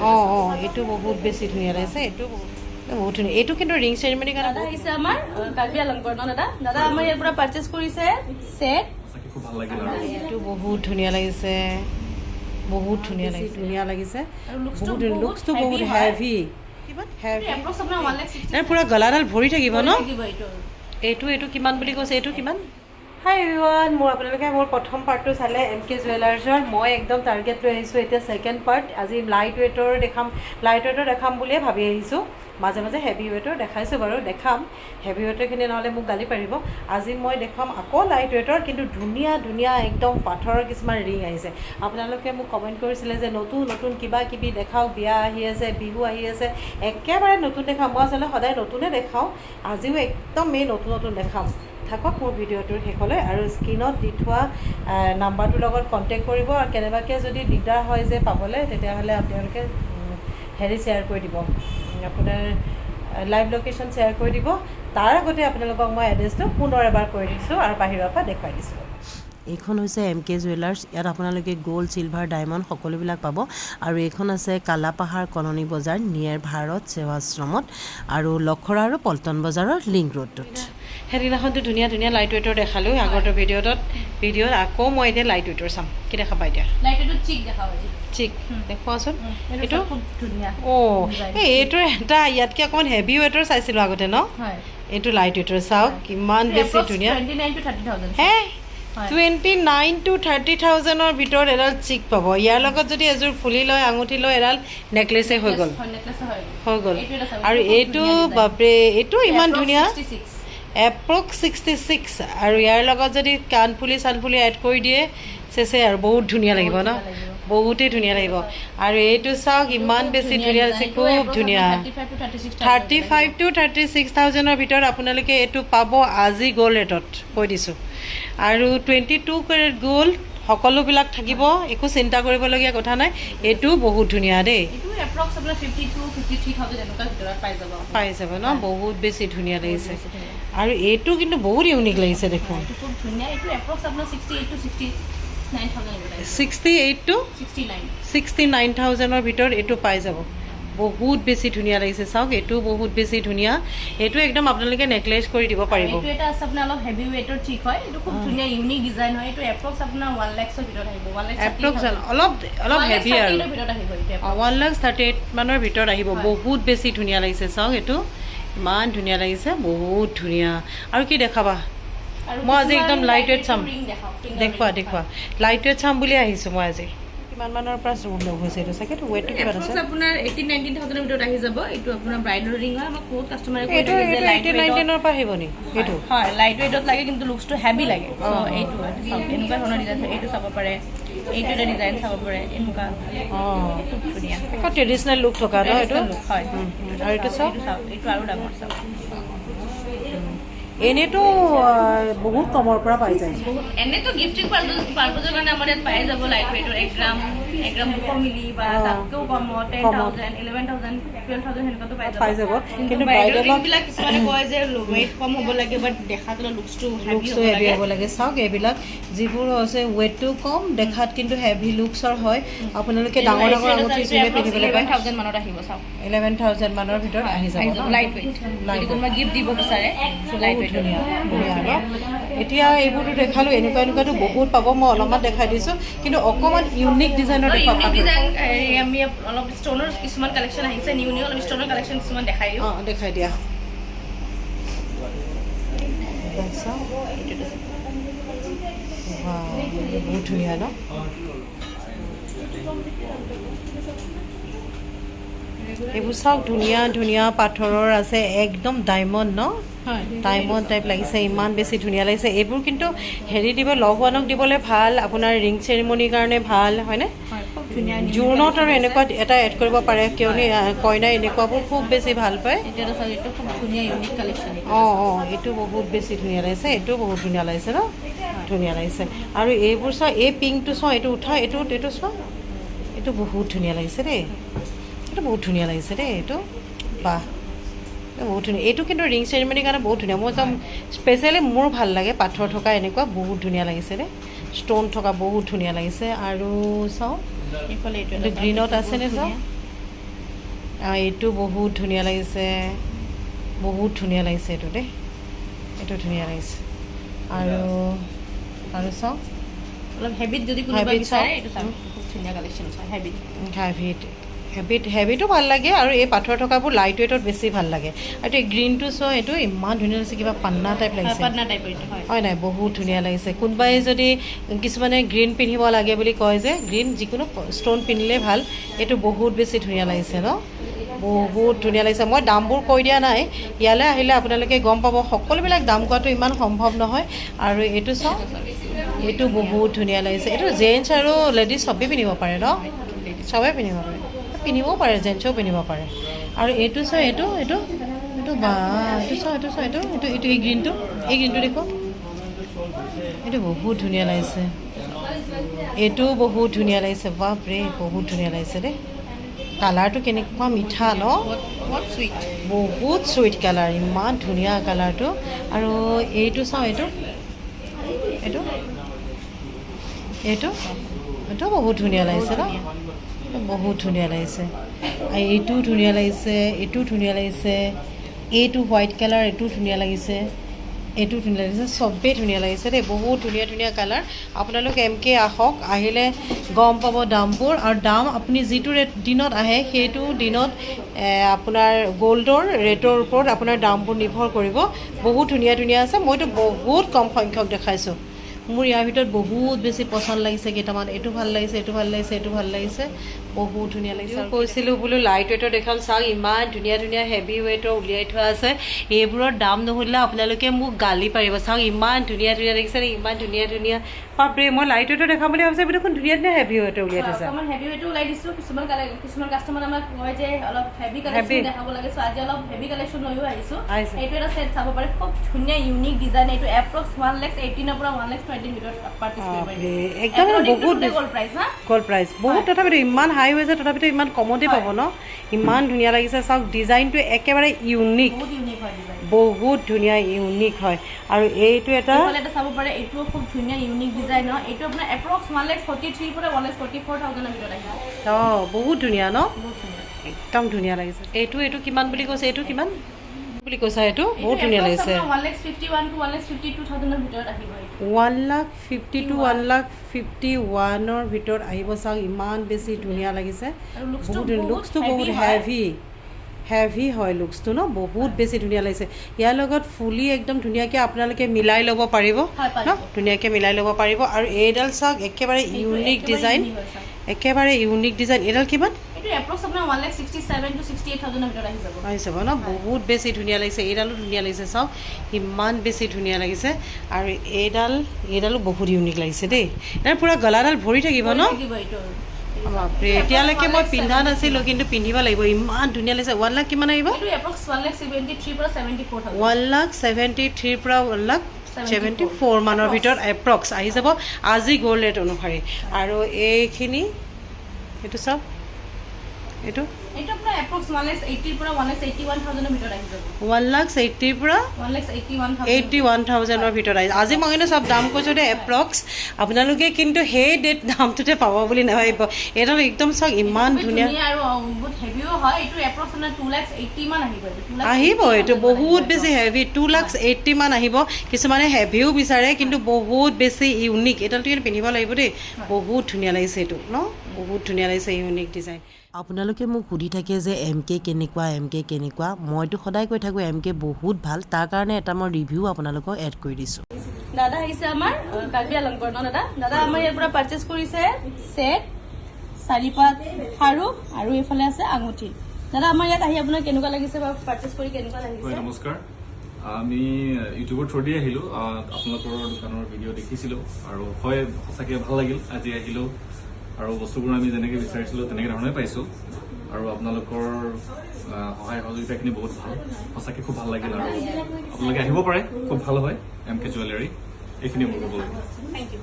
অঁ অঁ এইটো বহুত বেছি ধুনীয়া লাগিছে এইটো বহুত ধুনীয়া। এইটো কিন্তু ৰিং চেৰিমনিৰ কাৰণে দাদা আহিছে আমাৰ কাৰ্বি আলংপুৰ ন দাদা। দাদা আমাৰ ইয়াৰ পৰা পাৰ্চেছ কৰিছে আৰু এইটো বহুত ধুনীয়া লাগিছে। বহুত ধুনীয়া লাগিছে। ধুনীয়া লাগিছে। বহুত লুকছটো বহুত হেভি পূৰা গলাডাল ভৰি থাকিব ন? এইটো এইটো কিমান বুলি কৈছে? এইটো কিমান? হাই এভৰিৱান মোৰ আপোনালোকে মোৰ প্ৰথম পাৰ্টটো চালে এম কে জুৱেলাৰ্ছৰ মই একদম টাৰ্গেট লৈ আহিছোঁ এতিয়া ছেকেণ্ড পাৰ্ট আজি লাইট ৱেটৰ দেখাম লাইট ৱেটৰ দেখাম বুলিয়ে ভাবি আহিছোঁ। মাজে মাজে হেভি ৱেটৰ দেখাইছোঁ বাৰু দেখাম। হেভি ৱেটৰখিনি নহ'লে মোক গালি পাৰিব। আজি মই দেখাম আকৌ লাইট ৱেটৰ কিন্তু ধুনীয়া ধুনীয়া একদম পাথৰৰ কিছুমান ৰিং আহিছে। আপোনালোকে মোক কমেণ্ট কৰিছিলে যে নতুন নতুন কিবা কিবি দেখাওক বিয়া আহি আছে বিহু আহি আছে। একেবাৰে নতুন দেখাম। মই আচলতে সদায় নতুনে দেখাওঁ। আজিও একদম এই নতুন নতুন দেখাম। থাকক, মোৰ ভিডিঅ'টোৰ শেষলৈ আৰু স্ক্ৰীণত দি থোৱা নাম্বাৰটোৰ লগত কণ্টেক্ট কৰিব আৰু কেনেবাকৈ যদি দিগদাৰ হয় যে পাবলৈ, তেতিয়াহ'লে আপোনালোকে হেৰি শ্বেয়াৰ কৰি দিব। আপোনাৰ লাইভ লোকেশ্যন শ্বেয়াৰ কৰি দিব। তাৰ আগতে আপোনালোকক মই এড্ৰেছটো পুনৰ এবাৰ কৰি দিছোঁ আৰু বাহিৰৰ পৰা দেখুৱাই দিছোঁ। এইখন হৈছে এম কে জুৱেলাৰ্ছ ইয়াত আপোনালোকে গ'ল্ড চিলভাৰ ডায়মণ্ড সকলোবিলাক পাব। আৰু এইখন আছে কালাপাহাৰ কলনী বজাৰ নিয়েৰ ভাৰত সেৱাশ্ৰমত। আৰু লখৰা আৰু পল্টন বজাৰৰ লিংক ৰোডটোত সেইদিনাখনতো ধুনীয়া ধুনীয়া লাইট ৱেটৰ দেখালোঁ আগৰটো ভিডিঅ'টোত ভিডিঅ'ত আকৌ মই এতিয়া লাইট ৱেটৰ চাম। কি দেখা পাই এতিয়া চিক দেখুৱাচোন। এইটো এইটো? অঁ এই এইটোৰ এটা ইয়াতকৈ অকণমান হেভি ৱেটৰ চাইছিলোঁ আগতে ন? এইটো লাইট ৱেটৰ চাওক কিমান বেছি ধুনীয়া। হে টুৱেণ্টি নাইন টু থাৰ্টি থাউজেণ্ডৰ ভিতৰত এডাল চিক পাব। ইয়াৰ লগত যদি এযোৰ ফুলি লয় আঙুঠি লয় এডাল নেকলেচে হৈ গ'ল। হৈ গ'ল। এইটো আৰু এইটো বাপৰে এইটো ইমান ধুনীয়া। 66 এপ্ৰক্স ছিক্সটি ছিক্স আৰু ইয়াৰ লগত যদি কাণফুলি চানফুলি এড কৰি দিয়ে চেচে আৰু বহুত ধুনীয়া লাগিব ন। বহুতেই ধুনীয়া লাগিব। আৰু এইটো চাওক ইমান বেছি ধুনীয়া। আছে খুব ধুনীয়া। আপোনাৰ 35 to 36 thirty five to thirty six থাউজেণ্ডৰ ভিতৰত আপোনালোকে এইটো পাব আজি গ'ল্ড ৰেটত কৈ দিছোঁ। আৰু টুৱেণ্টি টু কেৰেট গ'ল্ড সকলোবিলাক থাকিব একো চিন্তা কৰিবলগীয়া কথা নাই। এইটো বহুত ধুনীয়া দেই। পাই যাব ন? বহুত বেছি ধুনীয়া লাগিছে। আৰু এইটো কিন্তু বহুত ইউনিক লাগিছে দেখোন। Sixty eight to sixty nine থাউজেণ্ডৰ ভিতৰত এইটো পাই যাব। বহুত বেছি ধুনীয়া লাগিছে। চাওক এইটো বহুত বেছি ধুনীয়া। এইটো একদম আপোনালোকে নেকলেচ কৰি দিব পাৰিব। এইটো এটা আছে আপোনাৰ অলপ হেভি ৱেটৰ চিক হয়। এইটো খুব ধুনীয়া ইউনিক ডিজাইন হয়। এইটো এপ্ৰক্স আপোনাৰ 1 লাখৰ ভিতৰত আহিব। 1 লাখ এপ্ৰক্স অলপ অলপ হেভি আৰু ভিতৰত আহিব এইটো approx। One lakh thirty eight মানৰ ভিতৰত আহিব। বহুত বেছি ধুনীয়া লাগিছে। চাওক এইটো। ইমান ধুনীয়া লাগিছে। বহুত ধুনীয়া। আৰু কি দেখাবা? মই আজি একদম light weight চাম। দেখুৱা দেখুৱা লাইট ৱেট চাম বুলি আহিছোঁ মই আজি। কিমান মানৰ পৰা লগ হৈছে এইটো? চাগে ৱেটটো কিমান আছে? আপোনাৰ 18 19000 ভিতৰত আহি যাব। এইটো আপোনাৰ ব্ৰাইডৰ ৰিং হয় আমাক বহুত কাষ্টমাৰে কৈ থাকে যে লাইট এইটিন নাইনটিনৰ পৰা আহিব নি? এইটো? হয় লাইট ৱেটত লাগে কিন্তু লুকছটো হেভি লাগে। অ। এইটো এনেকুৱা ধৰণৰ ডিজাইন এইটো চাব পাৰে এইটো এটা ডিজাইন চাব পাৰে এনেকুৱা। অঁ। খুব ধুনীয়া ট্ৰেডিশ্যনেল লুক থকা ন এইটো? হয়। আৰু এইটো চাওক এইটো আৰু ডাঙৰ চাওক। এনেইতো আহ, বহুত কমৰ পৰা পাই যায়। এনেতো গিফটিং পাৰ্পজৰ কাৰণে আমাৰ ইয়াত পাই যাব লাইট ৱেটৰ এক গ্ৰাম এক গ্ৰাম দুশ মিলি বা অ। তাতকেও কমত টেন কমত। Thousand eleven thousand twelve thousand সেনেকুৱাতো পাই যাব। পাই যাব। কিন্তু কিন্তু ব্ৰাইডেল ব্ৰাইডেলত ৰিংবিলাক কিছুমানে কয় যে ৱেইট কম দেখাত চাওক এইবিলাক যিবোৰ হৈছে কম কিন্তু হেভি লুকছৰ হয়। আপোনালোকে ডাঙৰ ডাঙৰ আঙুঠি যোনে পিন্ধিবলৈ পায়। থাউজেণ্ড ইলেভেন মানৰ ভিতৰত আহি যাব? লাইট গিফ্ট দিব বিচাৰে ধুনীয়া এতিয়া এইবোৰতো দেখালোঁ এনেকুৱা এনেকুৱাতো বহুত পাব মই অলপমান দেখাই দিছোঁ। কিন্তু অকণমান ইউনিক ডিজাইনৰ আমি অলপ ষ্টনৰ কিছুমান কালেকশ্যন আহিছে নিউ নিউ অলপ ষ্টনৰ কালেকশ্যন কিছুমান দেখাই দিওঁ। অঁ দেখাই দিয়া। বহুত ধুনীয়া ন? এইবোৰ চাওক ধুনীয়া ধুনীয়া পাথৰৰ আছে একদম ডায়মণ্ড ন? হয়। ডায়মণ্ড টাইপ লাগিছে ইমান বেছি ধুনীয়া লাগিছে। এইবোৰ কিন্তু হেৰি দিব লগ ওৱানক দিবলৈ ভালো আপোনাৰ ৰিং চেৰিমনিৰ কাৰণে ভালো হয়নে? জোৰোণত আৰু collection এনেকুৱা এটা এড কৰিব পাৰে কিয়নো কইনাই এনেকুৱাবোৰ খুব বেছি ভালো পায়। অঁ অঁ এইটো বহুত বেছি ধুনীয়া লাগিছে এইটো বহুত ধুনীয়া লাগিছে ন? ধুনীয়া লাগিছে। আৰু এইবোৰ চোৱা এই পিংকটো চোৱা এইটো উঠা এইটো এইটো চোৱা এইটো বহুত ধুনীয়া লাগিছে দেই। এইটো বহুত ধুনীয়া লাগিছে দেই এইটো। বাহ বহুত ধুনীয়া। এইটো কিন্তু ৰিং চেৰিমনিৰ কাৰণে বহুত ধুনীয়া। মই একদম স্পেচিয়েলি মোৰ ভালো লাগে পাথৰ থকা এনেকুৱা বহুত ধুনীয়া লাগিছে দেই। ষ্ট'ন থকা বহুত ধুনীয়া লাগিছে। আৰু চাওঁ। এইটো গ্ৰীণত আছেনে বহুত চাওক ধুনীয়া। এইটো বহুত ধুনীয়া লাগিছে। বহুত ধুনীয়া লাগিছে এইটো দেই। এইটো ধুনীয়া লাগিছে। আৰু আৰু চাওক অলপ হেভিত যদি কোনোবা বিচাৰে চাওক। এইটো চাওক খুব ধুনীয়া কালেকশ্যন হেভিত হেভিত হেভিত হেভিটো ভালো লাগে আৰু এই পাথৰ থকাবোৰ লাইট ৱেইটত বেছি ভালো লাগে। আৰু এই গ্ৰীণটো চোৱা এইটো ইমান ধুনীয়া লাগিছে কিবা পান্না টাইপ লাগিছে। হয়। নাই? বহুত ধুনীয়া লাগিছে। কোনোবাই যদি কিছুমানে গ্ৰীণ পিন্ধিব লাগে বুলি কয় যে গ্ৰীণ যিকোনো ষ্ট'ন পিন্ধিলে ভালো এইটো বহুত বেছি ধুনীয়া লাগিছে ন? বহুত ধুনীয়া লাগিছে। মই দামবোৰ কৈ দিয়া নাই। ইয়ালৈ আহিলে আপোনালোকে গম পাব সকলোবিলাক দাম কোৱাটো ইমান সম্ভৱ নহয়। আৰু এইটো চাওক এইটো বহুত ধুনীয়া লাগিছে। এইটো জেণ্টছ আৰু লেডিজ চবেই পিন্ধিব পাৰে ন? চবেই পিন্ধিব পাৰে। পিন্ধিবও পাৰে জেণ্টছেও পিন্ধিব পাৰে। আৰু এইটো চাওঁ এইটো এইটো এইটো বা এইটো চাওঁ এইটো চাওঁ এইটো এইটো এইটো এই গ্ৰীণটো এই গ্ৰীণটো দেখো এইটো বহুত ধুনীয়া লাগিছে। এইটোও বহুত ধুনীয়া লাগিছে বাপৰে বহুত ধুনীয়া লাগিছে দেই। কালাৰটো কেনেকুৱা মিঠা ন? বহুত চুইট কালাৰ ইমান ধুনীয়া কালাৰটো আৰু এইটো চাওঁ এইটো এইটো এইটো এইটো বহুত ধুনীয়া লাগিছে ন? বহুত ধুনীয়া লাগিছে। আৰু এইটোও ধুনীয়া লাগিছে, এইটোও ধুনীয়া লাগিছে, এইটো হোৱাইট কালাৰ, এইটোও ধুনীয়া লাগিছে এইটো ধুনীয়া লাগিছে, চবেই ধুনীয়া লাগিছে দেই, বহুত ধুনীয়া ধুনীয়া কালাৰ। আপোনালোক এম কে আহক, আহিলে গম পাব দামবোৰ আৰু দাম আপুনি যিটো ৰেট দিনত আহে, সেইটো দিনত আপোনাৰ গ'ল্ডৰ ৰেটৰ ওপৰত আপোনাৰ দামবোৰ নিৰ্ভৰ কৰিব। বহুত ধুনীয়া ধুনীয়া আছে, মইতো বহুত কম সংখ্যক দেখাইছোঁ। মোৰ ইয়াৰ ভিতৰত বহুত বেছি পচন্দ লাগিছে কেইটামান। এইটো ভালো লাগিছে এইটো ভালো লাগিছে এইটো ভালো লাগিছে। বহুত ধুনীয়া লাগিছে কৈছিলোঁ বোলো লাইট ৱেইটৰ দেখাম চাওক ইমান ধুনীয়া ধুনীয়া হেভি ৱেইটৰ উলিয়াই থোৱা আছে। এইবোৰৰ দাম নুসুধিলে আপোনালোকে মোক গালি পাৰিব। চাওক ইমান ধুনীয়া ধুনীয়া দেখিছে নে? ইমান ধুনীয়া ধুনীয়া। বাপৰে মই লাইট ৱেইটৰ দেখাম বুলি ভাবিছোঁ দেখোন ধুনীয়া ধুনীয়া হেভি ৱেইটৰ উলিয়াই থৈছে। অকণমান হেভি ৱেইটো ওলাই দিছোঁ। কিছুমান কিছুমান কাষ্টমাৰ আমাক কয় যে অলপ হেভি। কালেকশ্যন দেখাব লাগে। চ' আজি অলপ হেভি কালেকশ্যন লৈও আহিছোঁ। এইটো এটা ছেট চাব পাৰে। খুব ধুনীয়া ইউনিক ডিজাইন এইটো এপ্ৰক্স ওৱান লেক্স এইটিনৰ পৰা ওৱান লেক্স টুৱেণ্টিৰ একদম বহুত গ'ল্ড প্ৰাইচ বহুত তথাপিতো ইমান হাই হৈছে তথাপিতো ইমান কমতে পাব ন? ইমান ধুনীয়া লাগিছে। চাওক ডিজাইনটো একেবাৰে ইউনিক বহুত হয় ধুনীয়া ইউনিক হয়। আৰু এইটো এটা চাব পাৰে এইটোও খুব ধুনীয়া ইউনিক ডিজাইন হয় এইটো আপোনাৰ এপ্ৰক্স ওৱান লেক্স ফৰ্টি থ্ৰীৰ পৰা ওৱান লেক্স ফৰ্টি ফ'ৰ থাউজেণ্ডৰ ভিতৰত আহিব অঁ বহুত ধুনীয়া ন? একদম ধুনীয়া লাগিছে। এইটো এইটো কিমান বুলি কৈছে? এইটো কিমান? বুলি কৈছা এইটো? বহুত ধুনীয়া লাগিছে। One lakh fifty to one lakh fifty ওৱানৰ ভিতৰত আহিব চাওক ইমান বেছি ধুনীয়া লাগিছে। বহুত লুকছটো বহুত হেভি হেভি হয়। লুকছটো ন? বহুত বেছি ধুনীয়া লাগিছে। ইয়াৰ লগত ফুলি একদম ধুনীয়াকৈ আপোনালোকে মিলাই ল'ব পাৰিব ন? ধুনীয়াকৈ মিলাই ল'ব পাৰিব। আৰু এইডাল চাওক একেবাৰে ইউনিক ডিজাইন একেবাৰে ইউনিক ডিজাইন এইডাল কিমান? এপ্ৰক্স আপোনাৰ one lakhs sixty seven to sixty eight থাউজেণ্ডৰ ভিতৰত আহি যাব। আহি যাব ন? বহুত বেছি ধুনীয়া লাগিছে এইডালো ধুনীয়া লাগিছে চাওক। ইমান বেছি ধুনীয়া লাগিছে। আৰু এইডাল এইডালো বহুত ইউনিক লাগিছে দেই। ইয়াৰ পূৰা গলাডাল ভৰি থাকিব ন? বাপৰে এতিয়ালৈকে মই পিন্ধা নাছিলোঁ কিন্তু পিন্ধিব লাগিব। ইমান ধুনীয়া লাগিছে। ওৱান লাখ কিমান আহিব? ওৱান লাখ ছেভেণ্টি থ্ৰীৰ পৰা ওৱান লাখ ছেভেণ্টি ফ'ৰ মানৰ ভিতৰত এপ্ৰক্স আহি যাব। আজি গ'ল্ড ৰেট অনুসৰি। আৰু এইখিনি এইটো চাওক। এইটো? এইটো আপোনাৰ এপ্ৰক্স ওৱান লেক্স এইটিৰ পৰা ওৱান লেক্স এইটি ওৱান থাউজেণ্ডৰ ভিতৰত আহি যাব। ওৱান লাখ এইটিৰ পৰা one lakhs eighty one thousand eighty one থাউজেণ্ডৰ ভিতৰত আহিছে আজি মই কিন্তু চব দাম কৈছোঁ দেই এপ্ৰক্স আপোনালোকে কিন্তু সেই ডেট দামটোতে পাব বুলি নাভাবিব। এইডাল একদম চাওক ইমান ধুনীয়া। আৰু বহুত হেভিও হয়। এইটো এপ্ৰক্স আপোনাৰ টু লেক্স এইটি মান আহিব। এইটো আহিব 80 এইটো বহুত। বেছি হেভি টু লাক্স এইট্টি মান আহিব। কিছুমানে হেভিও বিচাৰে কিন্তু বহুত বেছি ইউনিক এইডালটো কিন্তু পিন্ধিব লাগিব দেই। বহুত ধুনীয়া লাগিছে এইটো ন? বহুত ধুনীয়া লাগিছে ইউনিক ডিজাইন আপোনালোকে মোক সুধি থাকে যে এম কে কেনেকুৱা এম কে কেনেকুৱা। মইতো সদায় কৈ থাকোঁ এম কে বহুত ভাল। তাৰ কাৰণে এটা মই ৰিভিউ আপোনালোকক এড কৰি দিছোঁ। দাদা আহিছে আমাৰ কাৰ্বি আলংপুৰ ন দাদা? দাদা আমাৰ ইয়াৰ পৰা পাৰ্চেছ কৰিছে ছেট চাৰিপাত খাৰু আৰু এইফালে আছে আঙুঠি। দাদা আমাৰ ইয়াত আহি আপোনাৰ কেনেকুৱা লাগিছে বা পাৰ্চেছ কৰি কেনেকুৱা লাগিছে? নমস্কাৰ। আমি ইউটিউবৰ থ্ৰুদি আহিলোঁ। আহ, আপোনালোকৰ দোকানৰ ভিডিঅ' দেখিছিলোঁ। আৰু হয় সঁচাকৈ ভাল লাগিল। আজি আহিলোঁ। আৰু বস্তুবোৰ আমি যেনেকৈ বিচাৰিছিলোঁ তেনেকৈ ধৰণে পাইছোঁ। আৰু আপোনালোকৰ সহায় সহযোগিতাখিনি বহুত ভাল। সঁচাকৈ খুব ভাল লাগিল আৰু আপোনালোকে আহিব পাৰে। খুব ভাল হয় এম কে জুৱেলাৰী। এইখিনিয়ে মোৰ ক'ব লাগে থেংক ইউ